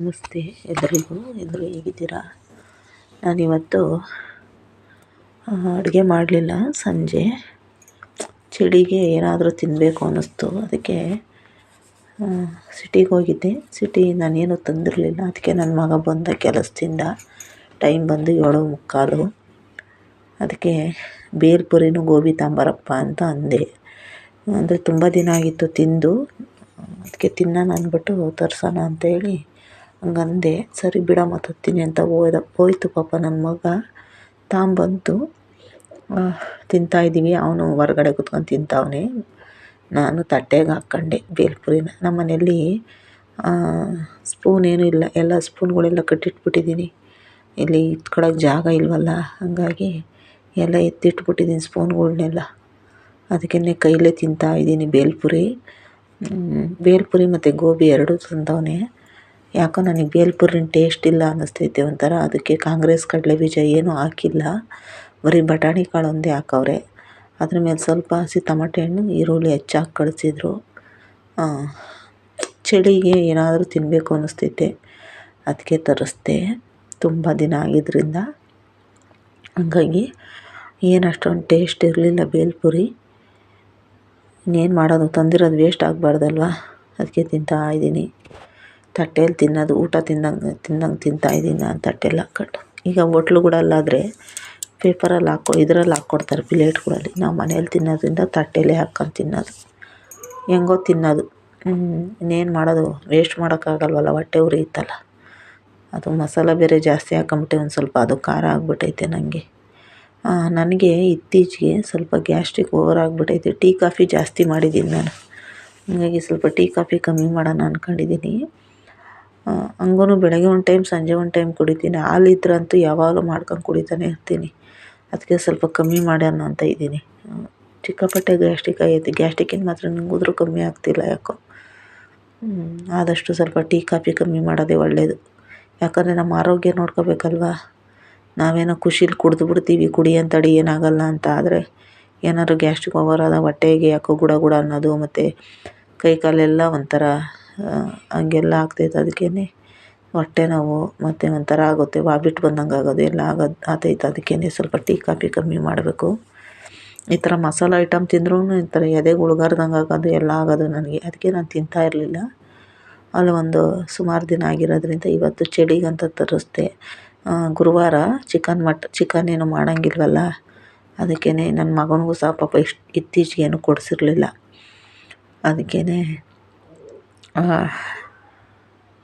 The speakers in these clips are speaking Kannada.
ನಮಸ್ತೆ ಎಲ್ಲರಿಗೂ ಎಲ್ಲರೂ ಹೇಗಿದ್ದೀರಾ? ನಾನಿವತ್ತು ಅಡುಗೆ ಮಾಡಲಿಲ್ಲ. ಸಂಜೆ ಚಳಿಗೆ ಏನಾದರೂ ತಿನ್ನಬೇಕು ಅನ್ನಿಸ್ತು. ಅದಕ್ಕೆ ಸಿಟಿಗೆ ಹೋಗಿದ್ದೆ. ಸಿಟಿ ನಾನೇನು ತಂದಿರಲಿಲ್ಲ. ಅದಕ್ಕೆ ನನ್ನ ಮಗ ಬಂದ ಕೆಲಸದಿಂದ ಟೈಮ್ ಬಂದು ಏಳು ಮುಕ್ಕಾಲು. ಅದಕ್ಕೆ ಬೇಲ್ಪುರಿನೂ ಗೋಬಿ ತಾಂಬಾರಪ್ಪ ಅಂತ ಅಂದೆ. ಅಂದರೆ ತುಂಬ ದಿನ ಆಗಿತ್ತು ತಿಂದು, ಅದಕ್ಕೆ ತಿನ್ನೋಣ ಅಂದ್ಬಿಟ್ಟು ತರ್ಸೋಣ ಅಂತೇಳಿ ಹಂಗಂದೆ, ಸರಿ ಬಿಡಮ್ಮ ತತ್ತೀನಿ ಅಂತ ಹೋದ ಹೋಯ್ತು ಪಾಪ ನನ್ನ ಮಗ. ತಾಂಬಂತು ತಿಂತಾಯಿದ್ದೀವಿ ಅವನು ಹೊರಗಡೆ ಕುತ್ಕೊಂಡು ತಿಂತಾವನೆ. ನಾನು ತಟ್ಟೆಗೆ ಹಾಕ್ಕೊಂಡೆ ಬೇಲ್ಪುರಿನ. ನಮ್ಮ ಮನೆಯಲ್ಲಿ ಸ್ಪೂನ್ ಏನೂ ಇಲ್ಲ. ಎಲ್ಲ ಸ್ಪೂನ್ಗಳೆಲ್ಲ ಕಟ್ಟಿಟ್ಬಿಟ್ಟಿದ್ದೀನಿ ಇಲ್ಲಿ ಇಟ್ಕೊಳಕ್ಕೆ ಜಾಗ ಇಲ್ವಲ್ಲ? ಹಾಗಾಗಿ ಎಲ್ಲ ಎತ್ತಿಟ್ಬಿಟ್ಟಿದ್ದೀನಿ ಸ್ಪೂನ್ಗಳ್ನೆಲ್ಲ. ಅದಕ್ಕೇ ಕೈಲೇ ತಿಂತಾಯಿದ್ದೀನಿ ಬೇಲ್ಪುರಿ. ಬೇಲ್ಪುರಿ ಮತ್ತು ಗೋಬಿ ಎರಡೂ ತಿಂದವನೆ. ಯಾಕೋ ನನಗೆ ಬೇಲ್ಪುರಿನ ಟೇಸ್ಟ್ ಇಲ್ಲ ಅನ್ನಿಸ್ತೈತೆ ಒಂಥರ. ಅದಕ್ಕೆ ಕಾಂಗ್ರೆಸ್ ಕಡಲೆ ಬೀಜ ಏನೂ ಹಾಕಿಲ್ಲ. ಬರೀ ಬಟಾಣಿ ಕಾಳು ಒಂದೇ ಹಾಕವ್ರೆ. ಅದ್ರ ಮೇಲೆ ಸ್ವಲ್ಪ ಹಸಿ ತಮಟೆ ಹಣ್ಣು, ಈರುಳ್ಳಿ ಹೆಚ್ಚಾಕಿ ಕಳಿಸಿದ್ರು. ಚಳಿಗೆ ಏನಾದರೂ ತಿನ್ನಬೇಕು ಅನ್ನಿಸ್ತೈತೆ. ಅದಕ್ಕೆ ತರಿಸ್ದೆ. ತುಂಬ ದಿನ ಆಗಿದ್ದರಿಂದ ಹಂಗಾಗಿ ಏನು ಅಷ್ಟೊಂದು ಟೇಸ್ಟ್ ಇರಲಿಲ್ಲ ಬೇಲ್ಪುರಿ. ಇನ್ನೇನು ಮಾಡೋದು? ತಂದಿರೋದು ವೇಸ್ಟ್ ಆಗಬಾರ್ದಲ್ವ? ಅದಕ್ಕೆ ತಿಂತಾಯಿದ್ದೀನಿ ತಟ್ಟೆಯಲ್ಲಿ ತಿನ್ನೋದು, ಊಟ ತಿಂದಂಗೆ ತಿಂದಂಗೆ ತಿಂತಾಯಿದ್ದೀನಿ ನಾನು ತಟ್ಟೆಯಲ್ಲಿ ಹಾಕ್ಕೊಂಡು. ಈಗ ಹೋಟ್ಲುಗಳಲ್ಲಾದರೆ ಪೇಪರಲ್ಲಿ ಹಾಕೋ, ಇದರಲ್ಲಿ ಹಾಕ್ಕೊಡ್ತಾರೆ ಪ್ಲೇಟ್ಗಳಲ್ಲಿ ನಾವು ಮನೇಲಿ ತಿನ್ನೋದ್ರಿಂದ ತಟ್ಟೆಯಲ್ಲೇ ಹಾಕ್ಕೊಂಡು ತಿನ್ನೋದು. ಹೆಂಗೋ ತಿನ್ನೋದು. ಇನ್ನೇನು ಮಾಡೋದು? ವೇಸ್ಟ್ ಮಾಡೋಕ್ಕಾಗಲ್ವಲ್ಲ ಹೊಟ್ಟೆ ಉರಿಯುತ್ತಲ್ಲ ಅದು ಮಸಾಲ ಬೇರೆ ಜಾಸ್ತಿ ಹಾಕೊಂಬಿಟ್ಟೆ ಒಂದು ಸ್ವಲ್ಪ, ಅದು ಖಾರ ಆಗಿಬಿಟ್ಟೈತೆ ನನಗೆ ನನಗೆ ಇತ್ತೀಚೆಗೆ ಸ್ವಲ್ಪ ಗ್ಯಾಸ್ಟ್ರಿಕ್ ಓವರ್ ಆಗಿಬಿಟ್ಟೈತೆ. ಟೀ ಕಾಫಿ ಜಾಸ್ತಿ ಮಾಡಿದ್ದೀನಿ ನಾನು. ಹಾಗಾಗಿ ಸ್ವಲ್ಪ ಟೀ ಕಾಫಿ ಕಮ್ಮಿ ಮಾಡೋಣ ಅಂದ್ಕೊಂಡಿದ್ದೀನಿ ಹಂಗೂ ಬೆಳಗ್ಗೆ ಒಂದು ಟೈಮ್ ಸಂಜೆ ಒಂದು ಟೈಮ್ ಕುಡಿತೀನಿ. ಹಾಲಿದ್ರಂತೂ ಯಾವಾಗಲೂ ಮಾಡ್ಕೊಂಡು ಕುಡಿತಾನೆ ಇರ್ತೀನಿ. ಅದಕ್ಕೆ ಸ್ವಲ್ಪ ಕಮ್ಮಿ ಮಾಡೋಣ ಅಂತ ಇದ್ದೀನಿ. ಚಿಕ್ಕಪಟ್ಟೆ ಗ್ಯಾಸ್ಟಿಕ್ ಆಗೈತಿ. ಗ್ಯಾಸ್ಟಿಕ್ಕಿಂದ ಮಾತ್ರ ನಂಗೂದ್ರೂ ಕಮ್ಮಿ ಆಗ್ತಿಲ್ಲ ಯಾಕೋ. ಆದಷ್ಟು ಸ್ವಲ್ಪ ಟೀ, ಕಾಫಿ ಕಮ್ಮಿ ಮಾಡೋದೇ ಒಳ್ಳೆಯದು ಯಾಕಂದರೆ ನಮ್ಮ ಆರೋಗ್ಯ ನೋಡ್ಕೋಬೇಕಲ್ವಾ? ನಾವೇನೋ ಖುಷಿಲಿ ಕುಡಿದು ಬಿಡ್ತೀವಿ, ಕುಡಿ ಅಂತಡಿ ಏನಾಗಲ್ಲ ಅಂತ ಆದರೆ ಏನಾದ್ರು ಗ್ಯಾಸ್ಟ್ರಿಕ್ ಓವರ್ ಆದ ಹೊಟ್ಟೆಗೆ ಯಾಕೋ ಗುಡ ಗುಡ ಅನ್ನೋದು ಮತ್ತು ಕೈ ಕಾಲೆಲ್ಲ ಒಂಥರ ಹಂಗೆಲ್ಲ ಆಗ್ತೈತೆ ಅದಕ್ಕೇ ಹೊಟ್ಟೆ ನೋವು ಮತ್ತು ಒಂಥರ ಆಗುತ್ತೆ. ವಾಮಿಟ್ ಬಂದಂಗೆ ಆಗೋದು ಎಲ್ಲ ಆಗೋದು ಆಗ್ತೈತೆ ಅದಕ್ಕೇನೆ ಸ್ವಲ್ಪ ಟೀ, ಕಾಫಿ ಕಮ್ಮಿ ಮಾಡಬೇಕು. ಈ ಥರ ಮಸಾಲೆ ಐಟಮ್ ತಿಂದ್ರೂ ಈ ಥರ ಎದೆಗೆ ಉಳ್ಗಾರ್ದಂಗೆ ಆಗೋದು ಎಲ್ಲ ಆಗೋದು ನನಗೆ. ಅದಕ್ಕೆ ನಾನು ತಿಂತಾ ಇರಲಿಲ್ಲ. ಅಲ್ಲಿ ಒಂದು ಸುಮಾರು ದಿನ ಆಗಿರೋದ್ರಿಂದ ಇವತ್ತು ಚಳಿಗಂತ ತರಿಸ್ದೆ. ಗುರುವಾರ ಚಿಕನ್ ಮಟ್, ಚಿಕನ್ ಏನು ಮಾಡೋಂಗಿಲ್ವಲ್ಲ? ಅದಕ್ಕೇ ನನ್ನ ಮಗನಿಗೂ ಸಹ ಪಾಪ ಇಷ್ಟು ಇತ್ತೀಚೆಗೇನು ಕೊಡಿಸಿರ್ಲಿಲ್ಲ. ಅದಕ್ಕೇ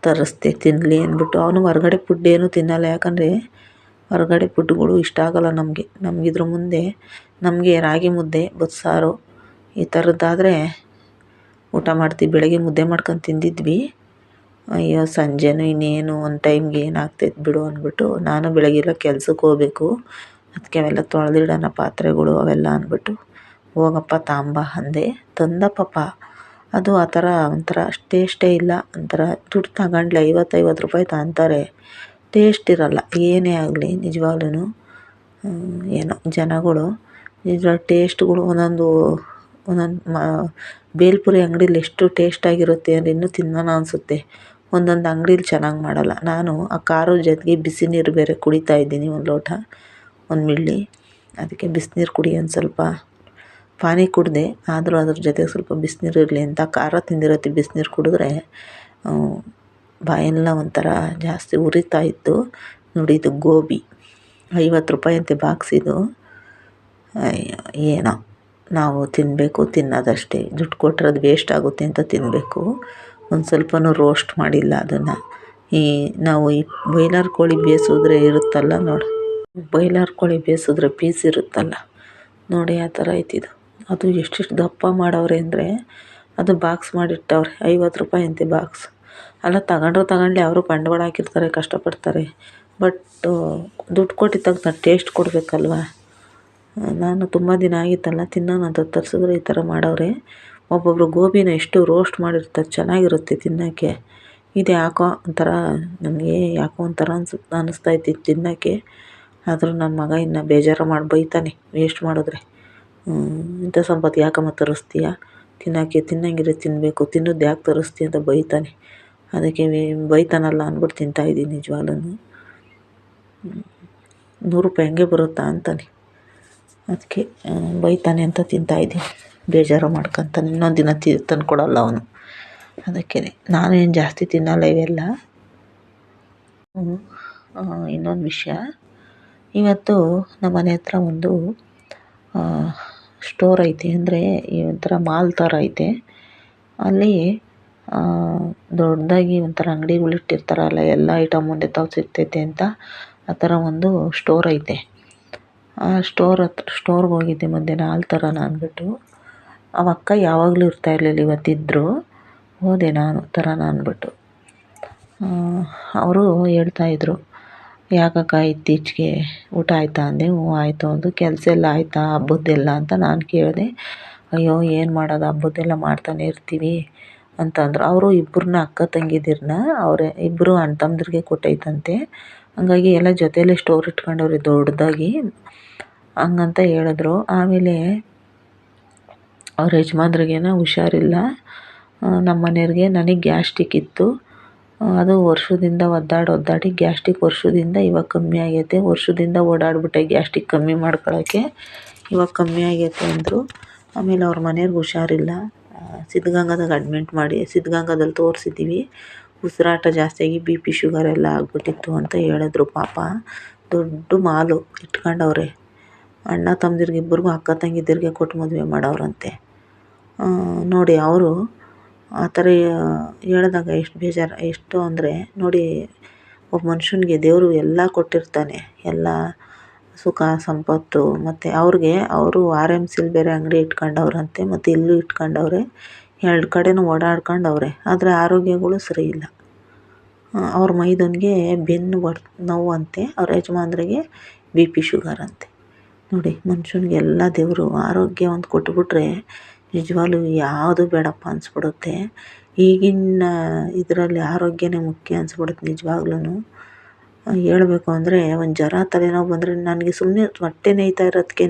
ತರಿಸ್ದೆ ತಿನ್ನಲಿ ಅಂದ್ಬಿಟ್ಟು. ಅವನು ಹೊರ್ಗಡೆ ಫುಡ್ ಏನು ತಿನ್ನಲ್ಲ. ಯಾಕಂದರೆ ಹೊರಗಡೆ ಫುಡ್ಗಳು ಇಷ್ಟ ಆಗೋಲ್ಲ ನಮಗೆ. ನಮಗಿದ್ರ ಮುಂದೆ, ನಮಗೆ ರಾಗಿ ಮುದ್ದೆ, ಬಸ್ಸಾರು ಈ ಥರದ್ದಾದರೆ ಊಟ ಮಾಡ್ತೀವಿ. ಬೆಳಗ್ಗೆ ಮುದ್ದೆ ಮಾಡ್ಕೊಂಡು ತಿಂದಿದ್ವಿ. ಅಯ್ಯೋ, ಸಂಜೆನೂ ಇನ್ನೇನು, ಒಂದು ಟೈಮ್ಗೆ ಏನಾಗ್ತೈತೆ ಬಿಡು ಅಂದ್ಬಿಟ್ಟು ನಾನು ಬೆಳಗ್ಗೆಲ್ಲ ಕೆಲ್ಸಕ್ಕೆ ಹೋಗ್ಬೇಕು. ಅದಕ್ಕೆ ಅವೆಲ್ಲ ತೊಳೆದಿಡೋಣ, ಪಾತ್ರೆಗಳು ಅವೆಲ್ಲ ಅಂದ್ಬಿಟ್ಟು ಹೋಗಪ್ಪ ತಾಂಬ ಅಂದೆ. ತಂದ ಪಾಪ ಅದು ಆ ಥರ ಒಂಥರ ಟೇಸ್ಟೇ ಇಲ್ಲ. ಒಂಥರ ದುಡ್ಡು ತಗೊಂಡ್ಲೆ ಐವತ್ತು ಐವತ್ತು ರೂಪಾಯಿ ತಗೊಂತಾರೆ. ಟೇಸ್ಟ್ ಇರೋಲ್ಲ. ಏನೇ ಆಗಲಿ ನಿಜವಾಗ್ಲೂ ಏನೋ ಜನಗಳು ನಿಜ ಟೇಸ್ಟ್ಗಳು ಒಂದೊಂದು ಒಂದೊಂದು ಮ, ಬೇಲ್ಪುರಿ ಅಂಗಡಿಲಿ ಎಷ್ಟು ಟೇಸ್ಟಾಗಿರುತ್ತೆ ಅಂದರೆ ಇನ್ನೂ ತಿನ್ನೋಣ ಅನಿಸುತ್ತೆ. ಒಂದೊಂದು ಅಂಗಡಿಲಿ ಚೆನ್ನಾಗಿ ಮಾಡೋಲ್ಲ. ನಾನು ಆ ಕಾರು ಜೊತೆಗೆ ಬಿಸಿ ನೀರು ಬೇರೆ ಕುಡಿತಾ ಇದ್ದೀನಿ ಒಂದು ಲೋಟ, ಒಂದು ಮಿಳ್ಳಿ ಅದಕ್ಕೆ ಬಿಸಿನೀರು ಕುಡಿ ಒಂದು ಸ್ವಲ್ಪ. ಪಾನಿ ಕುಡಿದೆ, ಆದರೂ ಅದ್ರ ಜೊತೆಗೆ ಸ್ವಲ್ಪ ಬಿಸಿನೀರು ಇರಲಿ ಅಂತ ಖಾರ ತಿಂದಿರತ್ತೆ. ಬಿಸಿನೀರು ಕುಡಿದ್ರೆ ಬಾಯೆಲ್ಲ ಒಂಥರ ಜಾಸ್ತಿ ಉರಿತಾ ಇತ್ತು. ನೋಡಿ ಇದು ಗೋಬಿ. ಐವತ್ತು ರೂಪಾಯಿ ಅಂತೆ ಬಾಕ್ಸ್ ಇದು. ಏನೋ. ನಾವು ತಿನ್ನಬೇಕು ತಿನ್ನೋದಷ್ಟೇ. ದುಡ್ಡು ಕೊಟ್ಟರೆ ಅದು ವೇಸ್ಟ್ ಆಗುತ್ತೆ ಅಂತ ತಿನ್ನಬೇಕು ಒಂದು ಸ್ವಲ್ಪನೂ ರೋಸ್ಟ್ ಮಾಡಿಲ್ಲ ಅದನ್ನು. ಈ, ನಾವು ಈ ಬಾಯ್ಲರ್ ಕೋಳಿ ಬೇಯಿಸಿದ್ರೆ ಇರುತ್ತಲ್ಲ ನೋಡಿ. ಬಾಯ್ಲರ್ ಕೋಳಿ ಬೇಯಿಸಿದ್ರೆ ಪೀಸ್ ಇರುತ್ತಲ್ಲ. ನೋಡಿ ಆ ಥರ ಐತಿದು ಅದು ಎಷ್ಟೆಷ್ಟು ದಪ್ಪ ಮಾಡವ್ರೆ ಅಂದರೆ ಅದು ಬಾಕ್ಸ್ ಮಾಡಿಟ್ಟವ್ರೆ, ಐವತ್ತು ರೂಪಾಯಿ ಅಂತೆ ಬಾಕ್ಸ್ ಅಲ್ಲ, ತಗೊಂಡ್ರು ತಗೊಂಡ್ಲಿ ಅವರು ಬಂಡವಾಳ ಹಾಕಿರ್ತಾರೆ, ಕಷ್ಟಪಡ್ತಾರೆ. ಬಟ್ ದುಡ್ಡು ಕೊಟ್ಟಿದ್ದ ತಕ್ಷಣ ಟೇಸ್ಟ್ ಕೊಡಬೇಕಲ್ವ? ನಾನು ತುಂಬ ದಿನ ಆಗಿತ್ತಲ್ಲ, ತಿನ್ನೋಣ ಅಂತ ತರಿಸಿದ್ರೆ ಈ ಥರ ಮಾಡವ್ರೆ. ಒಬ್ಬೊಬ್ಬರು ಗೋಬಿನ ಎಷ್ಟು ರೋಸ್ಟ್ ಮಾಡಿರ್ತಾರೆ, ಚೆನ್ನಾಗಿರುತ್ತೆ ತಿನ್ನೋಕ್ಕೆ. ಇದು ಯಾಕೋ ಒಂಥರ, ನನಗೆ ಯಾಕೋ ಒಂಥರ ಅನ್ಸು ಇತ್ತು ತಿನ್ನೋಕ್ಕೆ. ಆದರೂ ನನ್ನ ಮಗ ಇನ್ನು ಬೇಜಾರು ಮಾಡಿ ಬೈತಾನೆ ವೇಸ್ಟ್ ಮಾಡಿದ್ರೆ. ಇಂಥ ಸಂಪತ್ತು ಯಾಕಮ್ಮ ತರಿಸ್ತೀಯ? ತಿನ್ನೋಕ್ಕೆ ತಿನ್ನಂಗಿದ್ರೆ ತಿನ್ನಬೇಕು ತಿನ್ನೋದು ಯಾಕೆ ತರಿಸ್ತೀಯ ಅಂತ ಬೈತಾನೆ. ಅದಕ್ಕೆ ಬೈತಾನಲ್ಲ ಅಂದ್ಬಿಟ್ಟು ತಿಂತಾಯಿದ್ದೀನಿ ನಿಜವಾಗ್ಲೂ ನೂರು ರೂಪಾಯಿ ಹಂಗೆ ಬರುತ್ತಾ ಅಂತಾನೆ. ಅದಕ್ಕೆ ಬೈತಾನೆ ಅಂತ ತಿಂತಾಯಿದ್ದೀನಿ ಬೇಜಾರು ಮಾಡ್ಕೊತಾನೆ. ಇನ್ನೊಂದು ದಿನ ತಿ ತಂದು ಕೊಡಲ್ಲ ಅವನು. ಅದಕ್ಕೆ ನಾನೇನು ಜಾಸ್ತಿ ತಿನ್ನಲ್ಲ ಇವೆಲ್ಲ. ಇನ್ನೊಂದು ವಿಷಯ. ಇವತ್ತು ನಮ್ಮ ಮನೆ ಹತ್ರ ಒಂದು ಸ್ಟೋರ್ ಐತೆ ಅಂದರೆ ಒಂಥರ ಮಾಲ್ ಥರ ಐತೆ. ಅಲ್ಲಿ ದೊಡ್ಡದಾಗಿ ಒಂಥರ ಅಂಗಡಿಗಳು ಇಟ್ಟಿರ್ತಾರಲ್ಲ, ಎಲ್ಲ ಐಟಮ್ ಒಂದೇ ತಾವು ಸಿಗ್ತೈತೆ ಅಂತ ಆ ಥರ ಒಂದು ಸ್ಟೋರ್ ಐತೆ. ಆ ಸ್ಟೋರ್ ಹತ್ರ ಸ್ಟೋರ್ಗೆ ಹೋಗಿದ್ದೆ ಮಧ್ಯಾಹ್ನ ಹಾಲು ನಾನು ಅಂದ್ಬಿಟ್ಟು ಅವ ಅಕ್ಕ ಯಾವಾಗಲೂ ಇರ್ತಾ ಇರಲಿಲ್ಲ ಇವತ್ತಿದ್ದರು ಹೋದೆ ನಾನು ತರೋಣ ಅಂದ್ಬಿಟ್ಟು ಅವರು ಹೇಳ್ತಾಯಿದ್ರು ಯಾಕಕ್ಕ ಇತ್ತೀಚೆಗೆ ಊಟ ಆಯಿತಾ ಅಂದೆ? ಹ್ಞೂ, ಆಯಿತು ಅಂದು. ಕೆಲಸ ಎಲ್ಲ ಆಯಿತಾ? ಹಬ್ಬದ್ದೆಲ್ಲ ಅಂತ ನಾನು ಕೇಳಿದೆ. ಅಯ್ಯೋ, ಏನು ಮಾಡೋದು? ಹಬ್ಬದ್ದೆಲ್ಲ ಮಾಡ್ತಾನೆ ಇರ್ತೀವಿ ಅಂತಂದ್ರು. ಅವರು ಇಬ್ಬರನ್ನ ಅಕ್ಕ ತಂಗಿದಿರನ್ನ ಅವರೇ ಇಬ್ಬರು ಅಣ್ಣ ತಮ್ಮದ್ರಿಗೆ ಕೊಟ್ಟೈತಂತೆ. ಹಂಗಾಗಿ ಎಲ್ಲ ಜೊತೆಯಲ್ಲಿ ಸ್ಟೋರ್ ಇಟ್ಕೊಂಡವ್ರೆ ದೊಡ್ಡದಾಗಿ. ಹಂಗಂತ ಹೇಳಿದ್ರು. ಆಮೇಲೆ ಅವ್ರ ಯಜಮಾನ್ರಿಗೇನೋ ಹುಷಾರಿಲ್ಲ. ನಮ್ಮ ಮನೆಯವ್ರಿಗೆ ನನಗೆ ಗ್ಯಾಸ್ಟಿಕ್ ಇತ್ತು. ಅದು ವರ್ಷದಿಂದ ಒದ್ದಾಡಿ ಒದ್ದಾಡಿ ಗ್ಯಾಸ್ಟಿಕ್ ವರ್ಷದಿಂದ ಇವಾಗ ಕಮ್ಮಿ ಆಗೈತೆ. ವರ್ಷದಿಂದ ಓಡಾಡ್ಬಿಟ್ಟೆ ಗ್ಯಾಸ್ಟಿಕ್ ಕಮ್ಮಿ ಮಾಡ್ಕೊಳ್ಳೋಕ್ಕೆ ಇವಾಗ ಕಮ್ಮಿ ಆಗೈತೆ ಅಂದರು. ಆಮೇಲೆ ಅವ್ರ ಮನೆಯವ್ರಿಗೆ ಹುಷಾರಿಲ್ಲ. ಸಿದ್ಧಗಂಗಾದಾಗ ಅಡ್ಮಿಂಟ್ ಮಾಡಿ, ಸಿದ್ಧಗಂಗಾದಲ್ಲಿ ತೋರಿಸಿದ್ದೀವಿ ಉಸಿರಾಟ ಜಾಸ್ತಿಯಾಗಿ ಬಿ ಪಿ ಶುಗರ್ ಎಲ್ಲ ಆಗ್ಬಿಟ್ಟಿತ್ತು ಅಂತ ಹೇಳಿದ್ರು ಪಾಪ. ದೊಡ್ಡ ಮಾಲು ಇಟ್ಕೊಂಡವ್ರೆ. ಅಣ್ಣ ತಮ್ಮದಿರಿಗೆ ಇಬ್ಬರಿಗೂ ಅಕ್ಕ ತಂಗಿದಿರಿಗೆ ಕೊಟ್ಟು ಮದುವೆ ಮಾಡವ್ರಂತೆ. ನೋಡಿ ಅವರು ಆ ಥರ ಹೇಳಿದಾಗ ಎಷ್ಟು ಬೇಜಾರು, ಎಷ್ಟು ಅಂದರೆ ನೋಡಿ, ಒಬ್ಬ ಮನುಷ್ಯನಿಗೆ ದೇವರು ಎಲ್ಲ ಕೊಟ್ಟಿರ್ತಾನೆ. ಎಲ್ಲ ಸುಖ, ಸಂಪತ್ತು, ಮತ್ತು ಅವ್ರಿಗೆ, ಅವರು ಆರ್ ಎಂ ಸಿಲಿ ಬೇರೆ ಅಂಗಡಿ ಇಟ್ಕೊಂಡವ್ರಂತೆ, ಮತ್ತು ಇಲ್ಲೂ ಇಟ್ಕೊಂಡವ್ರೆ, ಎರಡು ಕಡೆನೂ ಓಡಾಡ್ಕೊಂಡವ್ರೆ. ಆದರೆ ಆರೋಗ್ಯಗಳು ಸರಿ ಇಲ್ಲ. ಅವ್ರ ಮೈದನಿಗೆ ಬೆನ್ನು ನೋವು ಅಂತೆ, ಅವ್ರ ಯಜಮಾನ್ರಿಗೆ ಬಿ ಪಿ ಶುಗರ್ ಅಂತೆ. ನೋಡಿ, ಮನುಷ್ಯನಿಗೆ ಎಲ್ಲ ದೇವರು ಆರೋಗ್ಯ ಒಂದು ಕೊಟ್ಬಿಟ್ರೆ ನಿಜವಾಗ್ಲೂ ಯಾವುದು ಬೇಡಪ್ಪ ಅನಿಸ್ಬಿಡುತ್ತೆ. ಈಗಿನ ಇದರಲ್ಲಿ ಆರೋಗ್ಯನೇ ಮುಖ್ಯ ಅನಿಸ್ಬಿಡುತ್ತೆ ನಿಜವಾಗ್ಲೂ ಹೇಳಬೇಕು ಅಂದರೆ ಒಂದು ಜ್ವರ, ತಲೆನೋವು ಬಂದರೆ ನನಗೆ ಸುಮ್ಮನೆ ಹೊಟ್ಟೆ ನೋಯ್ತಾ ಇರೋದಕ್ಕೇ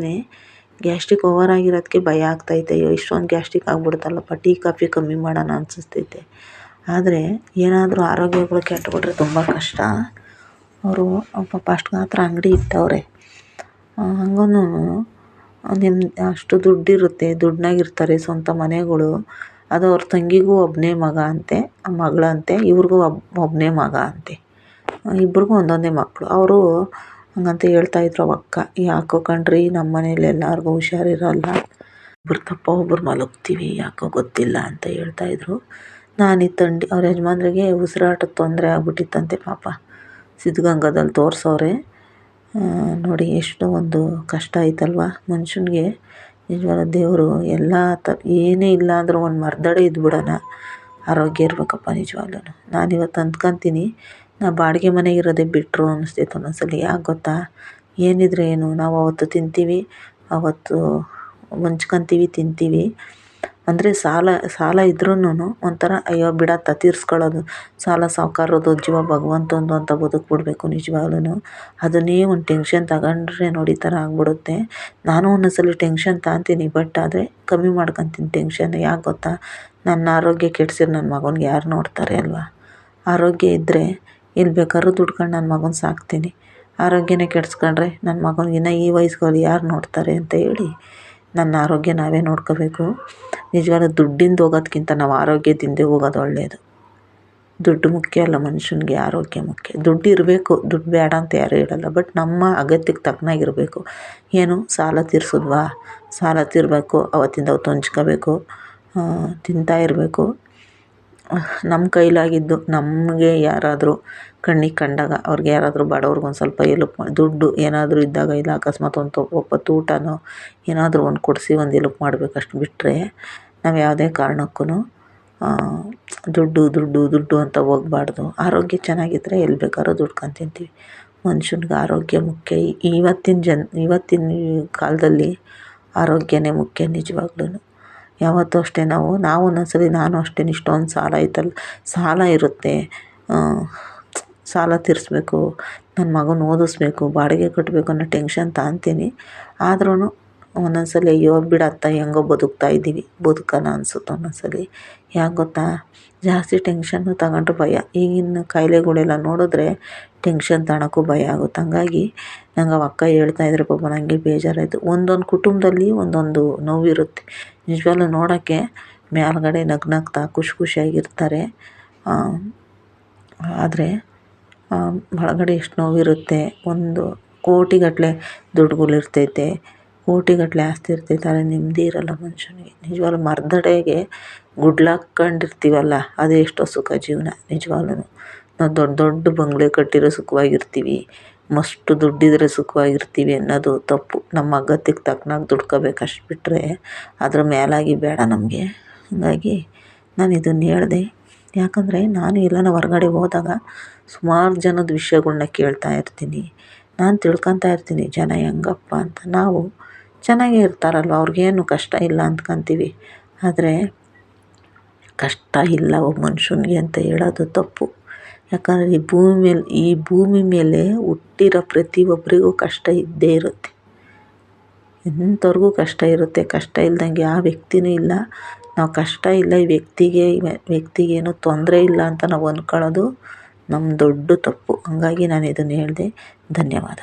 ಗ್ಯಾಸ್ಟಿಕ್ ಓವರ್ ಆಗಿರೋದಕ್ಕೆ ಭಯ ಆಗ್ತೈತೆ ಅಯ್ಯೋ, ಇಷ್ಟೊಂದು ಗ್ಯಾಸ್ಟಿಕ್ ಆಗ್ಬಿಡುತ್ತಲ್ಲಪ್ಪ ಟೀ, ಕಾಫಿ ಕಮ್ಮಿ ಮಾಡೋಣ ಅನಿಸ್ತೈತೆ ಆದರೆ ಏನಾದರೂ ಆರೋಗ್ಯಗಳು ಕೆಟ್ಟುಬಿಟ್ರೆ ತುಂಬ ಕಷ್ಟ. ಅವರು ಪಾಪ ಅಷ್ಟು ಮಾತ್ರ ಅಂಗಡಿ ಇಟ್ಟವ್ರೆ. ಹಂಗೂ ನಿಮ್ಮ ಅಷ್ಟು ದುಡ್ಡಿರುತ್ತೆ, ದುಡ್ನಾಗಿರ್ತಾರೆ ಸ್ವಂತ ಮನೆಗಳು. ಅದು ಅವ್ರ ತಂಗಿಗೂ ಒಬ್ಬನೇ ಮಗ ಅಂತೆ ಮಗಳಂತೆ ಇವ್ರಿಗೂ ಒಬ್ಬ ಒಬ್ಬನೇ ಮಗ ಅಂತೆ. ಇಬ್ರಿಗೂ ಒಂದೊಂದೇ ಮಕ್ಕಳು ಅವರು ಹಂಗಂತ ಹೇಳ್ತಾಯಿದ್ರು ಅಕ್ಕ. ಯಾಕೋ ಕಣ್ರಿ ನಮ್ಮ ಮನೇಲಿ ಎಲ್ಲರಿಗೂ ಹುಷಾರಿರಲ್ಲ. ಒಬ್ರು ತಪ್ಪ, ಒಬ್ರು ಮಲಗ್ತೀವಿ, ಯಾಕೋ ಗೊತ್ತಿಲ್ಲ ಅಂತ ಹೇಳ್ತಾ ಇದ್ರು. ನಾನು ಈ ತಂಡಿ, ಅವ್ರ ಯಜಮಾನ್ರಿಗೆ ಉಸಿರಾಟದ ತೊಂದರೆ ಆಗ್ಬಿಟ್ಟಿತ್ತಂತೆ ಪಾಪ. ಸಿದ್ಧಗಂಗಾದಲ್ಲಿ ತೋರಿಸವ್ರೆ. ನೋಡಿ, ಎಷ್ಟು ಒಂದು ಕಷ್ಟ ಐತಲ್ವ ಮನುಷ್ಯನಿಗೆ ನಿಜವಾದ ದೇವರು ಎಲ್ಲ ತ, ಏನೇ ಇಲ್ಲ ಅಂದರೂ ಒಂದು ಮರ್ದಡೆ ಇದ್ಬಿಡೋಣ ಆರೋಗ್ಯ ಇರಬೇಕಪ್ಪ ನಿಜವಾಗ್ಲೂ ನಾನು ಇವತ್ತು ಅಂದ್ಕೊಂತೀನಿ. ನಾ ಬಾಡಿಗೆ ಮನೆಗೆ ಇರೋದೇ ಬಿಟ್ಟರು ಅನ್ನಿಸ್ತೈತೆ ಒಂದೊಂದ್ಸಲಿ. ಯಾಕೆ ಗೊತ್ತಾ? ಏನಿದ್ರೆ ಏನು? ನಾವು ಅವತ್ತು ತಿಂತೀವಿ, ಅವತ್ತು ಮುಂಚ್ಕೊಂತೀವಿ, ತಿಂತೀವಿ. ಅಂದರೆ ಸಾಲ ಸಾಲ ಇದ್ರೂನು ಒಂಥರ, ಅಯ್ಯೋ ಬಿಡತ್ತ ತೀರ್ಸ್ಕೊಳ್ಳೋದು. ಸಾಲ ಸಾಹುಕಾರದು ಜೀವ ಭಗವಂತಂದು ಅಂತ ಬದುಕ್ಬಿಡ್ಬೇಕು ನಿಜವಾಗ್ಲೂ ಅದನ್ನೇ ಒಂದು ಟೆನ್ಷನ್ ತಗೊಂಡ್ರೆ ನೋಡಿ ಥರ ಆಗ್ಬಿಡುತ್ತೆ. ನಾನು ಒಂದೊಂದ್ಸಲಿ ಟೆನ್ಷನ್ ತಗೊಂತೀನಿ ಬಟ್ ಆದರೆ ಕಮ್ಮಿ ಮಾಡ್ಕೊತೀನಿ ಟೆನ್ಷನ್ ಯಾಕೆ ಗೊತ್ತಾ? ನನ್ನ ಆರೋಗ್ಯ ಕೆಡ್ಸಿದ್ರೆ ನನ್ನ ಮಗನಿಗೆ ಯಾರು ನೋಡ್ತಾರೆ ಅಲ್ವಾ? ಆರೋಗ್ಯ ಇದ್ದರೆ ಎಲ್ಲಿ ಬೇಕಾದ್ರೂ ದುಡ್ಕೊಂಡು ನನ್ನ ಮಗನ ಸಾಕ್ತೀನಿ. ಆರೋಗ್ಯನೇ ಕೆಡಿಸ್ಕೊಂಡ್ರೆ ನನ್ನ ಮಗನಿಗೆ ಇನ್ನೂ ಈ ವಯಸ್ಸಿಗೆ ಯಾರು ನೋಡ್ತಾರೆ ಅಂತ ಹೇಳಿ. ನನ್ನ ಆರೋಗ್ಯ ನಾವೇ ನೋಡ್ಕೋಬೇಕು. ನಿಜವಾದ ದುಡ್ಡಿಂದ ಹೋಗೋದ್ಕಿಂತ ನಾವು ಆರೋಗ್ಯದಿಂದ ಹೋಗೋದು ಒಳ್ಳೆಯದು ದುಡ್ಡು ಮುಖ್ಯ ಅಲ್ಲ ಮನುಷ್ಯನಿಗೆ, ಆರೋಗ್ಯ ಮುಖ್ಯ. ದುಡ್ಡು ಇರಬೇಕು, ದುಡ್ಡು ಬೇಡ ಅಂತ ಯಾರೂ ಹೇಳಲ್ಲ, ಬಟ್ ನಮ್ಮ ಅಗತ್ಯಕ್ಕೆ ತಕ್ಕನಾಗಿರಬೇಕು. ಏನು, ಸಾಲ ತೀರಿಸೋದ್ವಾ? ಸಾಲ ತೀರಬೇಕು, ಅವತ್ತಿಂದ ಅವತ್ತು ಹಂಚ್ಕೋಬೇಕು ತಿಂತಾ ಇರಬೇಕು. ನಮ್ಮ ಕೈಲಾಗಿದ್ದು ನಮಗೆ ಯಾರಾದರೂ ಕಣ್ಣಿಗೆ ಕಂಡಾಗ ಅವ್ರಿಗೆ ಯಾರಾದರೂ ಬಡವ್ರಿಗೆ ಒಂದು ಸ್ವಲ್ಪ ಎಲ್ಪ್ ದುಡ್ಡು ಏನಾದರೂ ಇದ್ದಾಗ ಇಲ್ಲ ಅಕಸ್ಮಾತ್ ಒಂದು ಒಪ್ಪತ್ತು ಊಟನೋ ಏನಾದರೂ ಒಂದು ಕೊಡಿಸಿ ಒಂದು ಎಲ್ಪ್ ಮಾಡ್ಬೇಕು ಅಷ್ಟು ಬಿಟ್ಟರೆ ನಾವು ಯಾವುದೇ ಕಾರಣಕ್ಕೂ ದುಡ್ಡು ದುಡ್ಡು ದುಡ್ಡು ಅಂತ ಹೋಗ್ಬಾರ್ದು. ಆರೋಗ್ಯ ಚೆನ್ನಾಗಿದ್ದರೆ ಎಲ್ಲಿ ಬೇಕಾದ್ರೂ ದುಡ್ಕೊಂಡು ತಿಂತೀವಿ ಮನುಷ್ಯನ್ಗೆ ಆರೋಗ್ಯ ಮುಖ್ಯ. ಇವತ್ತಿನ ಜನ, ಇವತ್ತಿನ ಕಾಲದಲ್ಲಿ ಆರೋಗ್ಯನೇ ಮುಖ್ಯ ನಿಜವಾಗ್ಲೂ ಯಾವತ್ತೂ ಅಷ್ಟೇ ನಾವು ನಾವು ಒಂದೊಂದ್ಸರಿ ನಾನು ಅಷ್ಟೇ, ಇಷ್ಟೊಂದು ಸಾಲ ಐತಲ್ಲ ಸಾಲ ಇರುತ್ತೆ. ಸಾಲ ತೀರಿಸ್ಬೇಕು ನನ್ನ ಮಗನ ಓದಿಸ್ಬೇಕು, ಬಾಡಿಗೆ ಕಟ್ಟಬೇಕು ಅನ್ನೋ ಟೆನ್ಷನ್ ತಗೊಂತೀನಿ ಆದ್ರೂ ಒಂದೊಂದ್ಸಲಿ ಅಯ್ಯೋ ಬಿಡತ್ತ ಹೆಂಗೋ ಬದುಕ್ತಾ ಇದ್ದೀವಿ. ಬದುಕೋಣ ಅನ್ಸುತ್ತೆ ಒಂದೊಂದ್ಸಲಿ ಯಾಕೆ ಗೊತ್ತಾ? ಜಾಸ್ತಿ ಟೆನ್ಷನ್ನು ತಗೊಂಡ್ರೆ ಭಯ. ಈಗಿನ ಕಾಯಿಲೆಗಳೆಲ್ಲ ನೋಡಿದ್ರೆ ಟೆನ್ಷನ್ ತಗೊಳಕ್ಕೂ ಭಯ ಆಗುತ್ತೆ. ಹಂಗಾಗಿ ನಂಗೆ ಅವಕ್ಕ ಅಕ್ಕ ಇದ್ರೆ ಪಾಪ ನನಗೆ ಬೇಜಾರಾಯಿತು. ಒಂದೊಂದು ಕುಟುಂಬದಲ್ಲಿ ಒಂದೊಂದು ನೋವಿರುತ್ತೆ. ನಿಜವಾಗ್ಲೂ ನೋಡೋಕ್ಕೆ ಮೇಲ್ಗಡೆ ನಗನಗ್ತಾ, ಖುಷಿ ಖುಷಿಯಾಗಿರ್ತಾರೆ. ಆದರೆ ಒಳಗಡೆ ಎಷ್ಟು ನೋವಿರುತ್ತೆ. ಒಂದು ಕೋಟಿಗಟ್ಟಲೆ ದುಡ್ಡುಗಳಿರ್ತೈತೆ. ಕೋಟಿಗಟ್ಟಲೆ ಆಸ್ತಿ ಇರ್ತೈತೆ ಆದರೆ ನೆಮ್ಮದಿ ಇರಲ್ಲ ಮನುಷ್ಯನಿಗೆ. ನಿಜವಾಗ್ಲೂ ಮರ್ದಡೆಗೆ ಗುಡ್ಲಾಕೊಂಡಿರ್ತೀವಲ್ಲ ಅದೇ ಎಷ್ಟೋ ಸುಖ ಜೀವನ ನಿಜವಾಗ್ಲೂ ನಾವು ದೊಡ್ಡ ದೊಡ್ಡ ಬಂಗಲೆ ಕಟ್ಟಿರೋ ಸುಖವಾಗಿರ್ತೀವಿ, ಮಸ್ತ್ ದುಡ್ಡಿದ್ರೆ ಸುಖವಾಗಿರ್ತೀವಿ ಅನ್ನೋದು ತಪ್ಪು. ನಮ್ಮ ಅಗತ್ಯಕ್ಕೆ ತಕ್ಕನಾಗಿ ದುಡ್ಕೋಬೇಕು, ಅಷ್ಟು ಬಿಟ್ಟರೆ ಅದ್ರ ಮೇಲಾಗಿ ಬೇಡ ನಮಗೆ. ಹಾಗಾಗಿ ನಾನು ಇದನ್ನು ಹೇಳಿದೆ, ಯಾಕಂದರೆ ನಾನು ಎಲ್ಲಾನ ಹೊರಗಡೆ ಹೋದಾಗ ಸುಮಾರು ಜನದ ವಿಷಯಗಳ್ನ ಕೇಳ್ತಾ ಇರ್ತೀನಿ. ನಾನು ತಿಳ್ಕೊತಾ ಇರ್ತೀನಿ, ಜನ ಹೆಂಗಪ್ಪ ಅಂತ. ನಾವು ಚೆನ್ನಾಗೇ ಇರ್ತಾರಲ್ವ? ಅವ್ರಿಗೇನು ಕಷ್ಟ ಇಲ್ಲ ಅಂದ್ಕೊಂತೀವಿ. ಆದರೆ ಕಷ್ಟ ಇಲ್ಲ ಒಬ್ಬ ಮನುಷ್ಯನಿಗೆ ಅಂತ ಹೇಳೋದು ತಪ್ಪು. ಯಾಕಂದರೆ ಈ ಭೂಮಿ ಮೇಲೆ, ಈ ಭೂಮಿ ಮೇಲೆ ಹುಟ್ಟಿರೋ ಪ್ರತಿಯೊಬ್ಬರಿಗೂ ಕಷ್ಟ ಇದ್ದೇ ಇರುತ್ತೆ. ಎಂಥವ್ರಿಗೂ ಕಷ್ಟ ಇರುತ್ತೆ. ಕಷ್ಟ ಇಲ್ದಂಗೆ ಯಾವ ವ್ಯಕ್ತಿನೂ ಇಲ್ಲ. ನಾವು ಕಷ್ಟ ಇಲ್ಲ, ಈ ವ್ಯಕ್ತಿಗೆ ವ್ಯಕ್ತಿಗೇನು ತೊಂದರೆ ಇಲ್ಲ ಅಂತ ನಾವು ಅಂದ್ಕೊಳ್ಳೋದು ನಮ್ಮ ದೊಡ್ಡ ತಪ್ಪು. ಹಾಗಾಗಿ ನಾನು ಇದನ್ನು ಹೇಳಿದೆ. ಧನ್ಯವಾದ.